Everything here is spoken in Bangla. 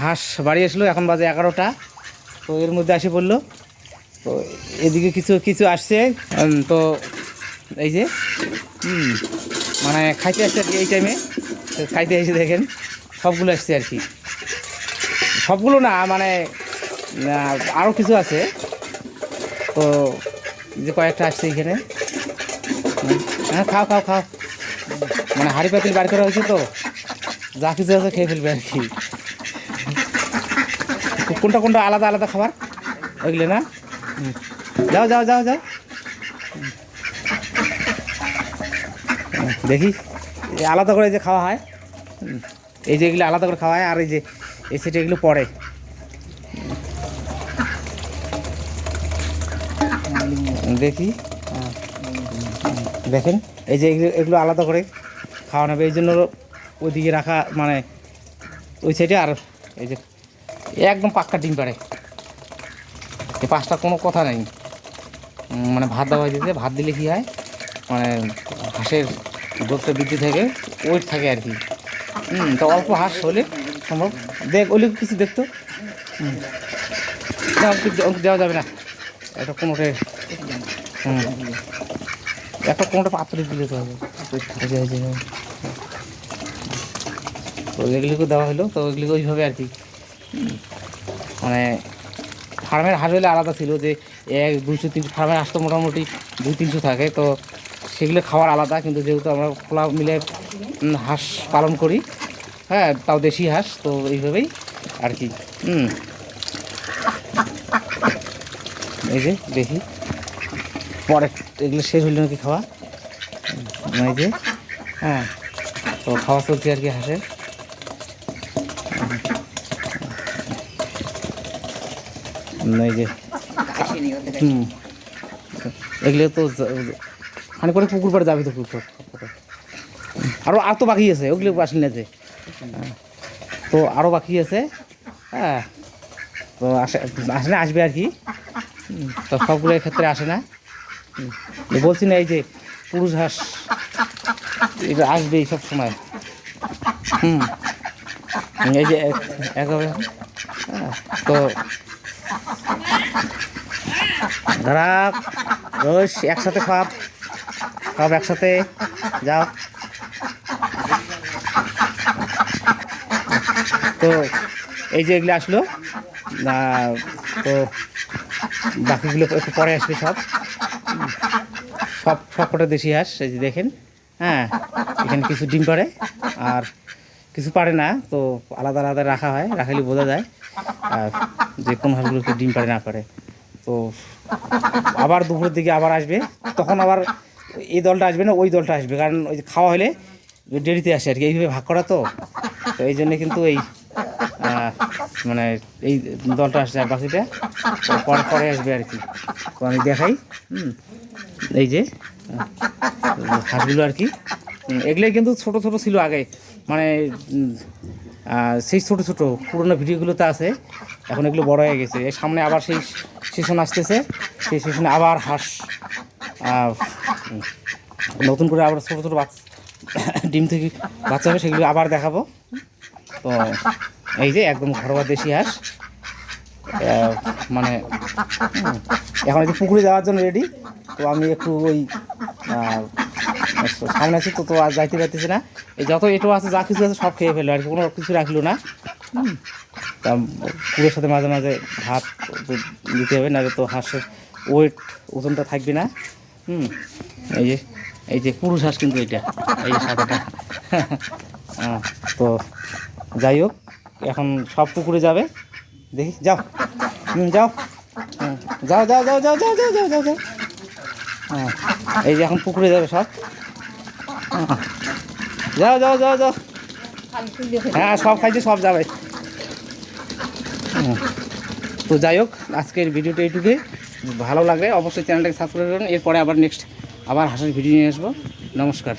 হাঁস বাড়ি আসলো এখন বাজে এগারোটা। তো এর মধ্যে আসে পড়ল। তো এদিকে কিছু কিছু আসছে তো এই যে মানে খাইতে আসছে এই টাইমে খাইতে এসে দেখেন, সবগুলো আসছে আর কি। সবগুলো না মানে আরও কিছু আছে। তো যে কয়েকটা আসছে এখানে। হ্যাঁ খাও খাও খাও। মানে হাড়ি পাতিল বার করা হয়েছে তো। যা কিছু আছে খেয়ে ফেলবে আর কি। কোনটা কোনটা আলাদা আলাদা খাবার? ওইগুলো না। যাও যাও যাও যাও। দেখি। আলাদা করে যে খাওয়া হয় এই যে এগুলো আলাদা করে খাওয়া হয়, আর এই যে এই সেটা এগুলো পড়ে। দেখি। দেখেন। এই যে এগুলো আলাদা করে খাওয়ানো হবে। এই জন্য ওইদিকে রাখা মানে ওই সাইডে আর এই যে একদম পাক্কা ডিম পাড়ে। এই পাঁচটা কোনো কথা নেই। মানে ভাত দেওয়া দিতে ভাত দিলে কী হয়? মানে হাঁসের গ্রোথটা বৃদ্ধি থাকে ওয়েট থাকে আর কি। হুম তো অল্প হাঁস হলে সম্ভব। দেখ ওইলে কিছু দেখতো। হুম দেওয়া যাবে না। এটা কোনোটাই হুম একটা কোনোটা পাত্রে দিলে তো হবে দেওয়া হলো, তো এগুলিকে ওইভাবে আর কি মানে ফার্মের হাঁস হলে আলাদা ছিল যে এক দুশো তিনশো ফার্মের হাঁস তো মোটামুটি দুই, তিনশো থাকে। তো সেগুলো খাওয়ার আলাদা, কিন্তু যেহেতু আমরা খোলা মিলে হাঁস পালন করি হ্যাঁ তাও দেশি হাঁস, তো এইভাবেই আর কি। এই যে, দেখি। পরে এগুলো শেষ হইল নাকি খাওয়া? এই যে হ্যাঁ তো খাওয়া চলছে আর কি হাঁসের। এই যে হুম। এগুলো তো খানি করে পুকুর পাড়ে যাবে তো পুকুর আরও আর তো বাকি আছে ওগুলো আসলে যে। তো আরও বাকি আছে হ্যাঁ। তো আসে আসলে আসবে আর কি। তো সবগুলো ক্ষেত্রে আসে না। বলছি না এই যে পুরুষ হাঁস এটা আসবেই সব সময়। হুম। এই যে এক- একেবারে হ্যাঁ, তো দাঁড়া রোজ একসাথে সব। সব একসাথে। যাও। তো, এই যে এগুলো আসলো তো বাকিগুলো একটু পরে আসবে সব। সব সব কটা দেশি হাঁস, এই যে দেখেন। হ্যাঁ এখানে কিছু ডিম পারে আর কিছু পারে না, তো আলাদা আলাদা রাখা হয় রাখালে বোঝা যায়। যে কোন হাঁসগুলোকে ডিম পারে না পারে তো আবার দুপুরের দিকে আবার আসবে, তখন আবার এই দলটা আসবে না, ওই দলটা আসবে। কারণ ওই খাওয়া হলে দেরিতে আসে আর কি, এইভাবে ভাগ করা তো। তো এই জন্য কিন্তু এই মানে এই দলটা আসছে আর বাকিটা পরে পরে আসবে আর কি। তো আমি দেখাই এই যে হাঁসগুলো আর কি। এগুলোই কিন্তু ছোট ছোট ছিল আগে। মানে সেই ছোট ছোট পুরোনো ভিডিওগুলো তো আছে। এখন এগুলো বড় হয়ে গেছে। এর সামনে আবার সেই সেশন আসতেছে। সেই সেশনে আবার হাঁস নতুন করে আবার ছোটো ছোটো বাচ্চা, ডিম থেকে বাচ্চা হবে, সেগুলো আবার দেখাবো। তো এই যে একদম ঘরোয়া দেশি হাঁস। মানে এখন যে পুকুরে যাওয়ার জন্য রেডি তো আমি একটু ওই সামনে আছি, তো তো আর যাইতে পারতেছি না। এই যত এটো আছে, যা কিছু আছে সব খেয়ে ফেলল আর কোনো কিছু রাখল না। তা পুরের সাথে মাঝে মাঝে ভাত দিতে হবে না তো হাঁসের ওয়েট ওজনটা থাকবে না। হুম। এই যে এই যে পুরুষ হাঁস কিন্তু এটা, এই সাদাটা। তো যাই হোক, এখন সব পুকুরে যাবে। দেখি, যাও। যাও। যাও যাও যাও যাও যাও যাও যাও যাও। যাও এই যে এখন পুকুরে যাবে সব। যাও যাও যাও যাও। হ্যাঁ সব খাইছে, সব যাবে। তো যাই হোক, আজকের ভিডিওটা এইটুকুই। ভালো লাগলে অবশ্যই চ্যানেলটাকে সাবস্ক্রাইব করুন এরপরে আবার নেক্সট আবার হাসার ভিডিও নিয়ে আসব। নমস্কার।